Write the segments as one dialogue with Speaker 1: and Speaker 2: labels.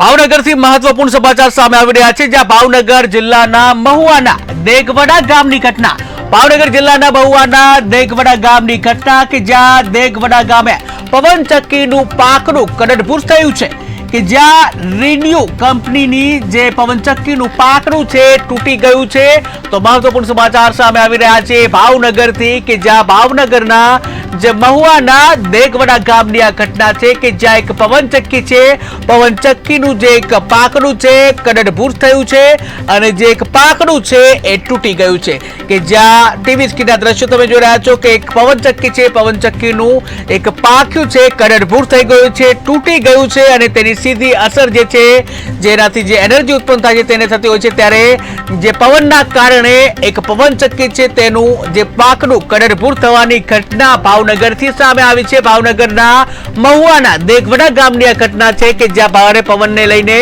Speaker 1: ભાવનગરથી મહત્વપૂર્ણ સમાચાર સામે આવી રહ્યા છે, જ્યાં ભાવનગર જિલ્લાના મહુવાના દેગવડા ગામની ઘટના. ભાવનગર જિલ્લાના મહુવાના દેગવડા ગામની ઘટના કે જ્યાં દેગવડા ગામે પવનચક્કીનું પાકનું કડડભૂસ થયું છે. કે જ્યાં રિન્યુ કંપનીની જે પવનચક્કીનું પાકડું છે, તૂટી ગયું છે, તો મહત્વપૂર્ણ સમાચાર સામે આવી રહ્યા છે. ભાવનગરથી કે જ્યાં ભાવનગરના જે મહુવાના દેગવડા ગામની આ ઘટના છે કે જ્યાં એક પવનચક્કી છે. પવનચક્કીનું જે એક પાકડું છે, કડડભૂર થયું છે અને જે એક પાકડું છે, એ તૂટી ગયું છે. કે જ્યાં ટીવી સ્ક્રીનના દ્રશ્યો તમે જોઈ રહ્યા છો કે એક પવનચક્કી છે. પવનચક્કીનું એક પાક્યું છે, કડડભૂર થઈ ગયું છે, તૂટી ગયું છે અને તેની સીધી અસર જે છે, જેનાથી જે એનર્જી ઉત્પન્ન થાય છે તેને થતી હોય છે, ત્યારે જે પવનના કારણે એક પવનચક્કી છે, તેનું જે પાકનું કડરભૂર થવાની ઘટના ભાવનગરથી સામે આવી છે. ભાવનગરના મહુવાના દેગવડા ગામની આ ઘટના છે કે જ્યાં ભારે પવનને લઈને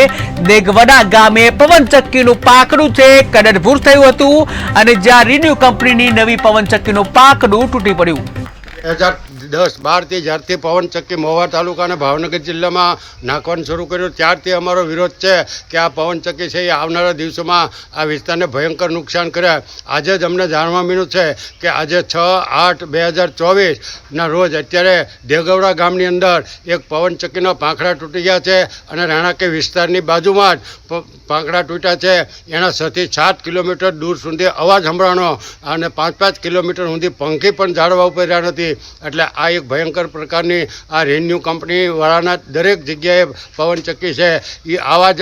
Speaker 1: દેગવડા ગામે પવનચક્કીનું પાકડું છે કડરભૂર થયું હતું અને જ્યાં રિન્યુ કંપનીની નવી પવનચક્કીનું પાકડું તૂટી પડ્યું.
Speaker 2: દસ બારથી જ્યારથી પવનચક્કી મહુવા તાલુકા અને ભાવનગર જિલ્લામાં નાખવાનું શરૂ કર્યું. ત્યારથી અમારો વિરોધ છે કે આ પવનચક્કી છે એ આવનારા દિવસોમાં આ વિસ્તારને ભયંકર નુકસાન કરે. આજે જ અમને જાણવા મળ્યું છે કે આજે છ, આઠ બે હજાર ચોવીસના રોજ અત્યારે દેગવડા ગામની અંદર એક પવનચક્કીના પાંખડા તૂટી ગયા છે અને રાણાકે વિસ્તારની બાજુમાં જ પાંખડા તૂટ્યા છે. એના છથી સાત કિલોમીટર દૂર સુધી અવાજ સંભળાણો અને પાંચ પાંચ કિલોમીટર સુધી પંખી પણ જાળવા ઉપર રહ્યા નથી. એટલે આ એક ભયંકર પ્રકારની આ રેન્યુ કંપનીવાળાના દરેક જગ્યાએ પવનચક્કી છે. એ આવા જ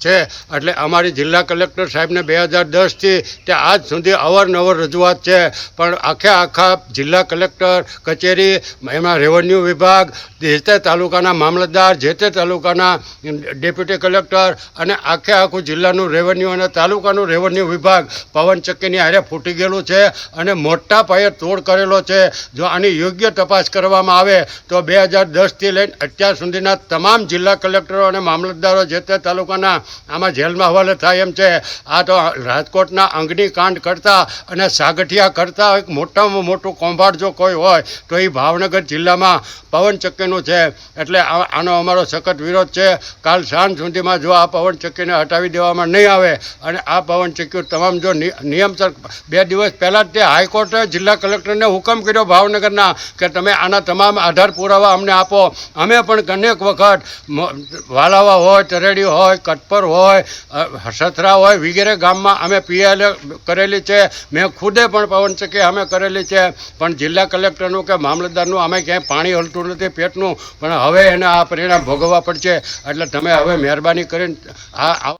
Speaker 2: છે. એટલે અમારી જિલ્લા કલેક્ટર સાહેબને બે હજાર દસથી તે આજ સુધી અવારનવાર રજૂઆત છે. પણ આખે આખા જિલ્લા કલેક્ટર, કચેરી, એમાં રેવન્યુ વિભાગ, જે તે તાલુકાના મામલતદાર, જે તે તાલુકાના ડેપ્યુટી કલેક્ટર અને આખે આખું જિલ્લાનું રેવન્યુ અને તાલુકાનું રેવન્યુ વિભાગ પવનચક્કીની હારે ફૂટી ગયેલું છે અને મોટા પાયે તોડ કરેલો છે. જો આની યોગ્ય તપાસ કરવામાં આવે તો બે હજાર દસથી લઈને અત્યાર સુધીના તમામ જિલ્લા કલેક્ટરો અને મામલતદારો જે તે તાલુકાના આમાં જેલમાં હવાલે થાય એમ છે. આ તો રાજકોટના અંગની કાંડ કરતા અને સાગઠિયા કરતા એક મોટામાં મોટું કૌભાંડ જો કોઈ હોય, તો એ ભાવનગર જિલ્લામાં પવનચક્કીનું છે. એટલે આનો અમારો સખત વિરોધ છે. કાલ સાંજ સુધીમાં જો આ પવનચક્કીને હટાવી દેવામાં નહીં આવે અને આ પવનચક્કી તમામ જો નિયમસર બે દિવસ પહેલાં તે હાઈકોર્ટે જિલ્લા કલેક્ટરને હુકમ કર્યો ભાવનગરના કે તમે આના તમામ આધાર પુરાવા અમને આપો. અમે પણ અનેક વખત વાલાવા હોય, તરેડી હોય કટપર હોય અ, હોય વગેરે ગામમાં અમે પીએલ કરેલી છે. મેં ખુદે પણ પવન ચકી અમે કરેલી છે. પણ જિલ્લા કલેક્ટરનું કે મામલતદારનું અમે ક્યાંય પાણી હલતું નથી પેટનું. પણ હવે એને આ પરિણામ ભોગવવા પડશે. એટલે તમે હવે મહેરબાની કરીને આ